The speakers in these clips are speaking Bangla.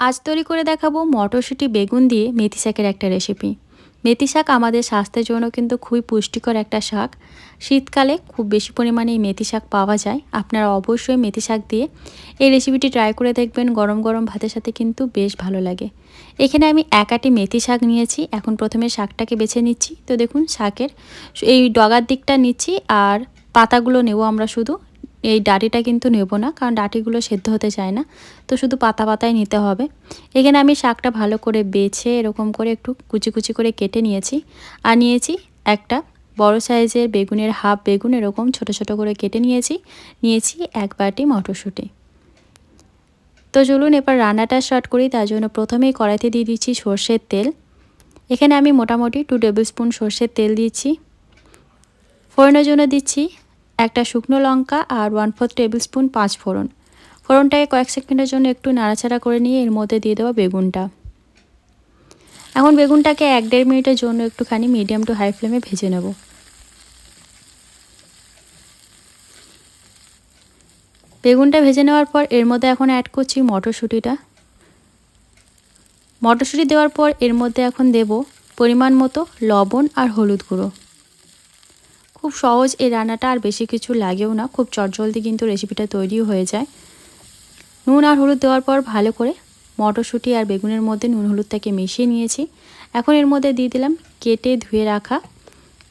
আজ তৈরি করে দেখাবো মটরশুঁটি বেগুন দিয়ে মেথি শাকের একটা রেসিপি মেথি শাক আমাদের স্বাস্থ্যের জন্য কিন্তু খুবই পুষ্টিকর একটা শাক। শীতকালে খুব বেশি পরিমাণে এই মেথি শাক পাওয়া যায়। আপনারা অবশ্যই মেথি শাক দিয়ে এই রেসিপিটি ট্রাই করে দেখবেন। গরম গরম ভাতের সাথে কিন্তু বেশ ভালো লাগে। এখানে আমি একাটি মেথি শাক নিয়েছি। এখন প্রথমে শাকটাকে বেছে নিচ্ছি। তো দেখুন, শাকের এই ডগার দিকটা নিচ্ছি আর পাতাগুলো নেব আমরা শুধু। এই ডাটিটা কিন্তু নেব না, কারণ ডাটিগুলো সেদ্ধ হতে চায় না। তো শুধু পাতা পাতায় নিতে হবে। এখানে আমি শাকটা ভালো করে বেছে, এরকম করে একটু কুচি কুচি করে কেটে নিয়েছি। আর নিয়েছি একটা বড় সাইজের বেগুনের হাফ বেগুন, এরকম ছোট ছোট করে কেটে নিয়েছি। নিয়েছি এক বাটি মটরশুঁটি। তো চলুন এবার রান্নাটা স্টার্ট করি, তার জন্য প্রথমেই কড়াইতে দিয়ে দিচ্ছি সর্ষের তেল। এখানে আমি মোটামুটি টু টেবিল স্পুন সর্ষের তেল দিচ্ছি। ফোড়নের জন্য দিচ্ছি একটা শুকনো লঙ্কা আর ওয়ান ফোর্থ টেবিল স্পুন পাঁচ ফোড়ন। ফোড়নটাকে কয়েক সেকেন্ডের জন্য একটু নাড়াচাড়া করে নিয়ে এর মধ্যে দিয়ে দেওয়া বেগুনটা। এখন বেগুনটাকে এক দেড় মিনিটের জন্য একটুখানি মিডিয়াম টু হাই ফ্লেমে ভেজে নেব। বেগুনটা ভেজে নেওয়ার পর এর মধ্যে এখন অ্যাড করছি মটরশুঁটিটা। মটরশুঁটি দেওয়ার পর এর মধ্যে এখন দেব পরিমাণ মতো লবণ আর হলুদ গুঁড়ো। খুব সহজ এই রান্নাটা আর বেশি কিছু লাগেও না। খুব চটজলদি কিন্তু রেসিপিটা তৈরিও হয়ে যায়। নুন আর হলুদ দেওয়ার পর ভালো করে মটরশুঁটি আর বেগুনের মধ্যে নুন হলুদটাকে মিশিয়ে নিয়েছি। এখন এর মধ্যে দিয়ে দিলাম কেটে ধুয়ে রাখা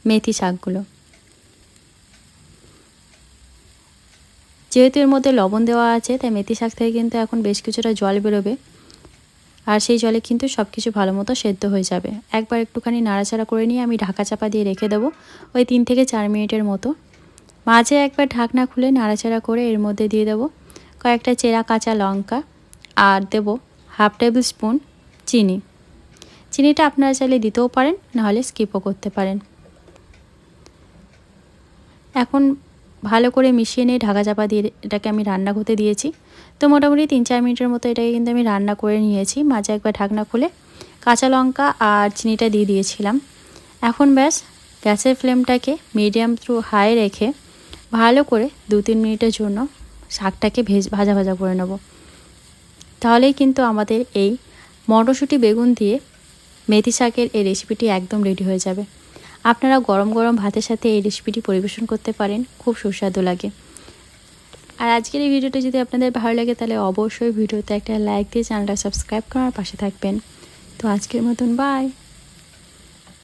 মেথি শাকগুলো। যেহেতু এর মধ্যে লবণ দেওয়া আছে, তাই মেথি শাক থেকে কিন্তু এখন বেশ কিছুটা জল বেরোবে। আর সেই জলে কিন্তু সব কিছু ভালো মতো সেদ্ধ হয়ে যাবে। একবার একটুখানি নাড়াচাড়া করে নিয়ে আমি ঢাকা চাপা দিয়ে রেখে দেবো ওই তিন থেকে চার মিনিটের মতো। মাঝে একবার ঢাকনা খুলে নাড়াচাড়া করে এর মধ্যে দিয়ে দেবো কয়েকটা চেরা কাঁচা লঙ্কা আর দেব হাফ টেবিল স্পুন চিনি। চিনিটা আপনারা চাইলে দিতেও পারেন, নাহলে স্কিপও করতে পারেন। এখন ভালো করে মিশিয়ে নিয়ে ঢাকা চাপা দিয়ে এটাকে আমি রান্না করতে দিয়েছি। তো মোটামুটি তিন চার মিনিটের মতো এটাকে কিন্তু আমি রান্না করে নিয়েছি। মাঝে একবার ঢাকনা খুলে কাঁচা লঙ্কা আর চিনিটা দিয়ে দিয়েছিলাম। এখন ব্যাস গ্যাসের ফ্লেমটাকে মিডিয়াম থ্রু হাই রেখে ভালো করে দু তিন মিনিটের জন্য শাকটাকে ভেজ, ভাজা ভাজা করে নেব। তাহলেই কিন্তু আমাদের এই মটরশুঁটি বেগুন দিয়ে মেথি শাকের এই রেসিপিটি একদম রেডি হয়ে যাবে। আপনারা গরম গরম ভাতের সাথে এই রেসিপিটি পরিবেশন করতে পারেন, খুব সুস্বাদু লাগে। আর আজকের এই ভিডিওটা যদি আপনাদের ভালো লাগে, তাহলে অবশ্যই ভিডিওতে একটা লাইক দিয়ে চ্যানেলটা সাবস্ক্রাইব করার পাশে থাকবেন। তো আজকের মতন বাই